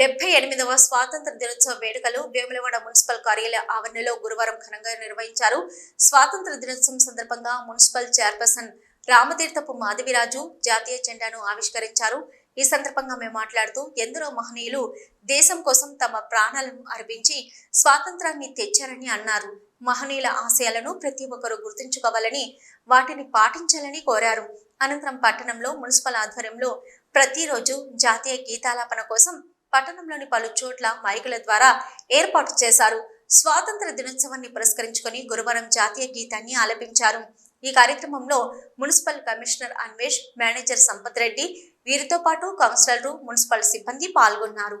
డెబ్బై ఎనిమిదవ స్వాతంత్ర దినోత్సవ వేడుకలు వేములవాడ మున్సిపల్ కార్యాలయ ఆవరణలో గురువారం ఘనంగా నిర్వహించారు. స్వాతంత్ర దినోత్సవం సందర్భంగా మున్సిపల్ చైర్పర్సన్ రామతీర్థపు మాధవిరాజు జాతీయ జెండాను ఆవిష్కరించారు. ఈ సందర్భంగా మేము మాట్లాడుతూ ఎందరో మహనీయులు దేశం కోసం తమ ప్రాణాలను అర్పించి స్వాతంత్రాన్ని తెచ్చారని అన్నారు. మహనీయుల ఆశయాలను ప్రతి ఒక్కరూ గుర్తుంచుకోవాలని వాటిని పాటించాలని కోరారు. అనంతరం పట్టణంలో మున్సిపల్ ఆధ్వర్యంలో ప్రతిరోజు జాతీయ గీతాలాపన కోసం పట్టణంలోని పలు చోట్ల మైకుల ద్వారా ఏర్పాటు చేశారు. స్వాతంత్ర దినోత్సవాన్ని పురస్కరించుకొని గురువారం జాతీయ గీతాన్ని ఆలపించారు. ఈ కార్యక్రమంలో municipal commissioner Anvesh manager Sampath Reddy వీరితో పాటు కౌన్సిలర్లు మున్సిపల్ సిబ్బంది పాల్గొన్నారు.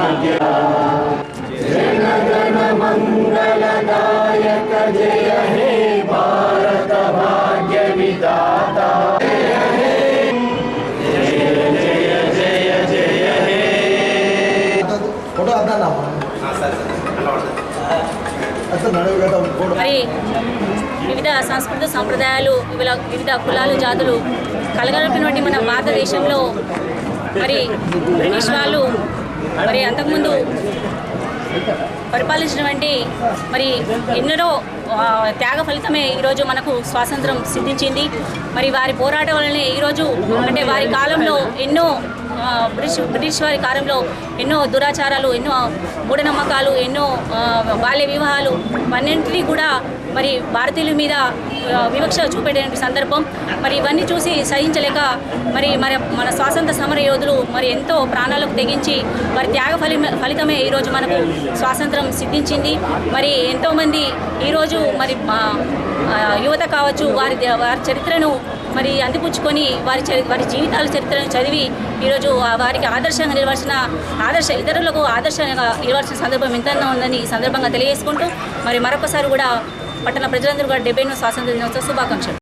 మరి వివిధ సంస్కృతి సంప్రదాయాలు వివిధ వివిధ కులాలు జాతులు కలగలిపినటువంటి మన భారతదేశంలో మరి బ్రిటిష్ వాళ్ళు మరి అంతకుముందు పరిపాలించినటువంటి మరి ఎన్నడో ఆ, త్యాగ ఫలితమే ఈరోజు మనకు స్వాతంత్రం సిద్ధించింది. మరి వారి పోరాటం వల్లనే ఈరోజు అంటే వారి కాలంలో ఎన్నో బ్రిటిష్ బ్రిటిష్ వారి కాలంలో ఎన్నో దురాచారాలు ఎన్నో మూఢనమ్మకాలు ఎన్నో బాల్య వివాహాలు అన్నింటినీ కూడా మరి భారతీయుల మీద వివక్ష చూపెట్టే సందర్భం. మరి ఇవన్నీ చూసి సహించలేక మరి మరి మన స్వాతంత్ర సమర యోధులు మరి ఎంతో ప్రాణాలకు తెగించి వారి త్యాగ ఫలి ఫలితమే ఈరోజు మనకు స్వాతంత్రం సిద్ధించింది. మరి ఎంతోమంది ఈరోజు మరి యువత కావచ్చు వారి వారి చరిత్రను మరి అందిపుచ్చుకొని వారి చరి వారి జీవితాల చరిత్రను చదివి ఈరోజు వారికి ఆదర్శంగా నిలవాల్సిన ఆదర్శ ఇతరులకు ఆదర్శంగా నిలవాల్సిన సందర్భం ఎంతైనా ఉందని ఈ సందర్భంగా తెలియజేసుకుంటూ మరి మరొకసారి కూడా పట్టణ ప్రజలందరూ కూడా డెబ్బై స్వాతంత్ర దినోత్సవ శుభాకాంక్షలు.